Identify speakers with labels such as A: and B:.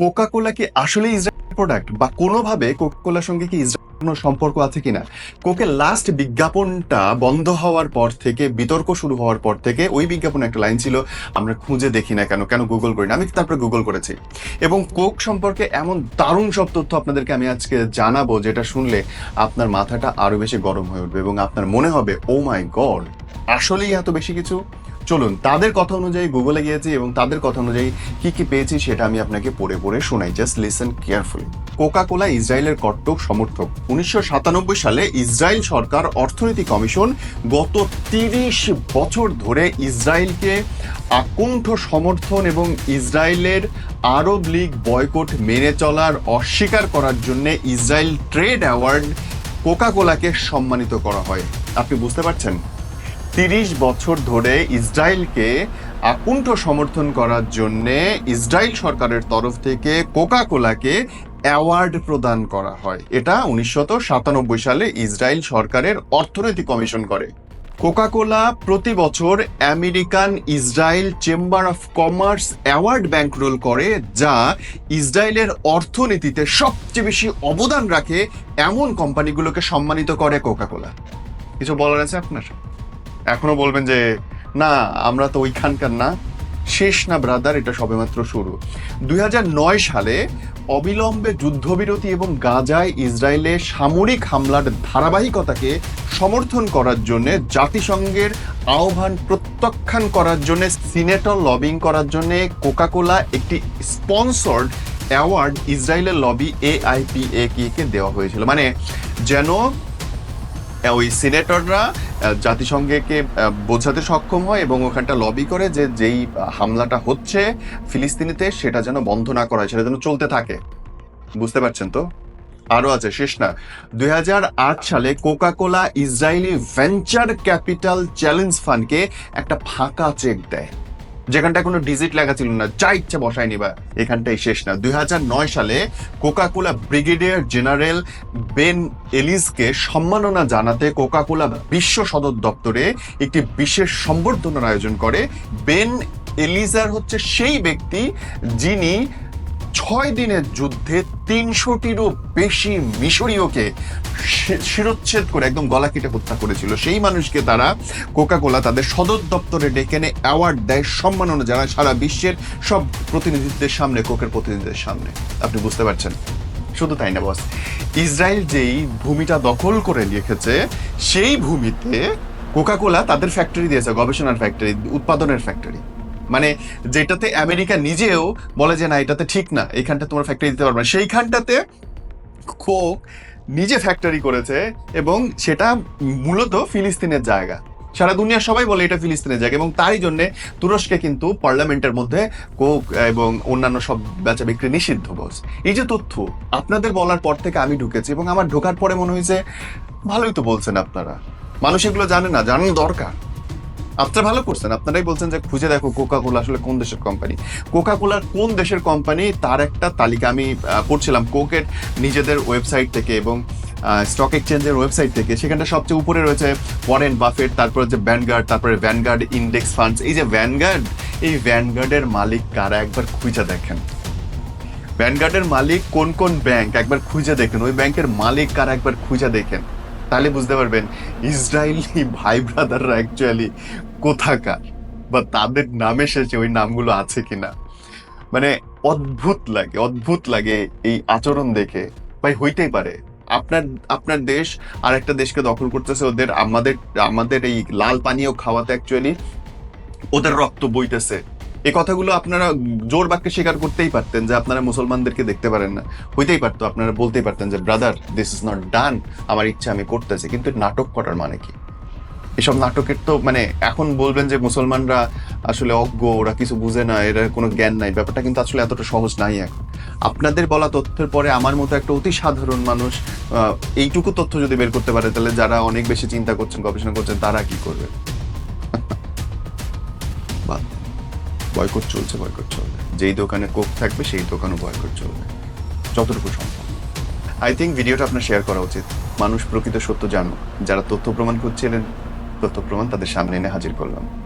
A: Coca কোলা কি আসলে Israel product বা কোনোভাবে কোকা কোলার সঙ্গে কি ইসরায়েল কোনো সম্পর্ক আছে কিনা? কোকের লাস্ট বিজ্ঞাপনটা বন্ধ হওয়ার পর থেকে, বিতর্ক শুরু হওয়ার পর থেকে ওই বিজ্ঞাপনে একটা লাইন ছিল, আমরা খুঁজে দেখি না কেন কেন গুগল করি না? আমি তারপরে গুগল করেছি। এবং কোক সম্পর্কে এমন দারুণ সব তথ্য আপনাদেরকে আমি আজকে জানাব, যেটা শুনলে আপনার মাথাটা আরও বেশি গরম হয়ে উঠবে এবং আপনার মনে হবে ও মাই গড আসলেই এত বেশি কিছু? চলুন, তাদের কথা অনুযায়ী গুগলে গিয়েছি এবং তাদের কথা অনুযায়ী কি কি পেয়েছি সেটা আমি আপনাকে পড়ে পড়ে শোনাই। Just listen carefully Coca Cola ইসরায়েলের কট্টর সমর্থক। উনিশশো সাতানব্বই সালে ইসরায়েল সরকার অর্থনীতি কমিশন গত তিরিশ বছর ধরে ইসরায়েলকে আকুণ্ঠ সমর্থন এবং ইসরায়েলের আরব লীগ বয়কট মেনে চলার অস্বীকার করার জন্য ইসরায়েল ট্রেড অ্যাওয়ার্ড কোকা কোলাকে সম্মানিত করা হয়। আপনি বুঝতে পারছেন? তিরিশ বছর ধরে ইসরায়েলকে আকুণ্ঠ সমর্থন করার জন্য ইসরায়েল সরকারের তরফ থেকে কোকা কোলাকে অ্যাওয়ার্ড প্রদান করা হয়। এটা উনিশশো সাতানব্বই সালে ইসরায়েল সরকারের অর্থনৈতিক কমিশন করে। কোকা কোলা প্রতি বছর American Israel chamber of commerce award bankroll করে, যা ইসরায়েলের অর্থনীতিতে সবচেয়ে বেশি অবদান রাখে এমন কোম্পানিগুলোকে সম্মানিত করে কোকা কোলা কিছু বলার আছে আপনার? এখনও বলবেন যে, না, আমরা তো ওইখানকার না। শেষ না, ব্রাদার, এটা সবেমাত্র শুরু। দুই হাজার নয় সালে অবিলম্বে যুদ্ধবিরতি এবং গাজায় ইসরায়েলে সামরিক হামলার ধারাবাহিকতাকে সমর্থন করার জন্য, জাতিসংঘের আহ্বান প্রত্যাখ্যান করার জন্য, সিনেটর লবিং করার জন্য কোকাকোলা একটি স্পন্সর্ড অ্যাওয়ার্ড ইসরায়েলের লবি এআইপিএ কে দেওয়া হয়েছিল। মানে যেন ওই সিনেটররা জাতিসংঘকে বোঝাতে সক্ষম হয় এবং ওখানটা লবি করে যে যেই হামলাটা হচ্ছে ফিলিস্তিনিতে, সেটা যেন বন্ধ না করা হয়, সেটা যেন চলতে থাকে। বুঝতে পারছেন তো? আরও আছে, শেষ না। দুই হাজার আট সালে Coca Cola Israeli venture capital challenge ফান্ডকে একটা ফাঁকা চেক দেয়। যেখানটা কোনো ডিজিট লেখা ছিল না, যা ইচ্ছে বসায় নিবা এখানটাই শেষ না। দুই হাজার নয় সালে Coca Cola brigadier general Ben এলিসকে সম্মাননা জানাতে কোকাকোলা বিশ্ব সদর দপ্তরে একটি বিশেষ সম্বর্ধনার আয়োজন করে। বেন এলিজার হচ্ছে সেই ব্যক্তি যিনি ছয় দিনের যুদ্ধে তিনশোটিরও বেশি মিশরীয়কে শিরচ্ছেদ করে একদম গলা কেটে হত্যা করেছিল। সেই মানুষকে তারা কোকা কোলা তাদের সদর দপ্তরে ডেকে এনে অ্যাওয়ার্ড দেয় সম্মাননা জানায় সারা বিশ্বের সব প্রতিনিধিত্বের সামনে, কোকের প্রতিনিধিদের সামনে। আপনি বুঝতে পারছেন? শুধু তাই না, বস। ইসরায়েল যেই ভূমিটা দখল করে রেখেছে, সেই ভূমিতে কোকা কোলা তাদের ফ্যাক্টরি দিয়েছে, গবেষণার ফ্যাক্টরি উৎপাদনের ফ্যাক্টরি মানে যেটাতে আমেরিকা নিজেও বলে যে, না, এটাতে ঠিক না, এইখানটা তোমার ফ্যাক্টরি দিতে পারবে না। সেইখানটাতে কোক নিজে ফ্যাক্টরি করেছে এবং সেটা মূলত ফিলিস্তিনের জায়গা। সারা দুনিয়ার সবাই বলে এটা ফিলিস্তিনের জায়গা এবং তারই জন্য তুরস্কে কিন্তু পার্লামেন্টের মধ্যে কোক এবং অন্যান্য সব বেচা বিক্রি নিষিদ্ধ বস এই যে তথ্য, আপনাদের বলার পর থেকে আমি ঢুকেছি এবং আমার ঢোকার পরে মনে হয়েছে, ভালোই তো বলছেন আপনারা। মানুষ এগুলো জানে না, জানানো দরকার। আপনারা ভালো করছেন। আপনারাই বলছেন যে খুঁজে দেখো কোকা কোলা আসলে কোন দেশের কোম্পানি কোকা কোলার কোন দেশের কোম্পানি তার একটা তালিকা আমি পড়ছিলাম কোকের নিজেদের ওয়েবসাইট থেকে এবং স্টক এক্সচেঞ্জের ওয়েবসাইট থেকে। সেখানটা সবচেয়ে উপরে রয়েছে ওয়ারেন বাফেট তারপরে যে ভ্যানগার্ড তারপরে ভ্যানগার্ড ইন্ডেক্স ফান্ডস এই যে ভ্যানগার্ড এই ভ্যানগার্ডের মালিক কারা? একবার খুঁজে দেখেন। ভ্যানগার্ডের মালিক কোন কোন ব্যাংক একবার খুঁজে দেখেন। ওই ব্যাংকের মালিক কারা? একবার খুঁজে দেখেন। তাহলে বুঝতে পারবেন, ইসরায়েলি ভাই ব্রাদাররা অ্যাকচুয়ালি কোথাকার বা তাদের নামে শেষে ওই নামগুলো আছে কিনা। মানে অদ্ভুত লাগে অদ্ভুত লাগে এই আচরণ দেখে। ভাই, হইতেই পারে। আপনার আপনার দেশ আর একটা দেশকে দখল করতেছে, ওদের আমাদের আমাদের এই লাল পানীয় খাওয়াতে অ্যাকচুয়ালি ওদের রক্ত বইতেছে। এই কথাগুলো আপনারা জোর বাক্যে স্বীকার করতেই পারতেন যে আপনারা মুসলমানদেরকে দেখতে পারেন না। হইতেই পারতো, আপনারা বলতেই পারতেন যে brother this is not done আমার ইচ্ছা আমি করতেছি। কিন্তু নাটক করার মানে কি? এসব নাটকের তো মানে এখন বলবেন যে মুসলমানরা আসলে অজ্ঞ, ওরা কিছু বুঝে না, এরা কোনো জ্ঞান নাই, ব্যাপারটা কিন্তু আসলে এতটা সহজ নাই এখন। আপনাদের বলা তথ্যের পরে আমার মতো একটা অতি সাধারণ মানুষ এইটুকু তথ্য যদি বের করতে পারে, তাহলে যারা অনেক বেশি চিন্তা করছেন, গবেষণা করছেন, তারা কি করবে? বয়কট চলছে, বয়কট চলবে। যেই দোকানে কোক থাকবে, সেই দোকানও বয়কট চলবে। যতটুকু সম্ভব। আই থিঙ্ক ভিডিওটা আপনার শেয়ার করা উচিত। মানুষ প্রকৃত সত্য জানুক। যারা তথ্য প্রমাণ খুঁজছিলেন, তথ্য প্রমাণ তাদের সামনে এনে হাজির করলাম।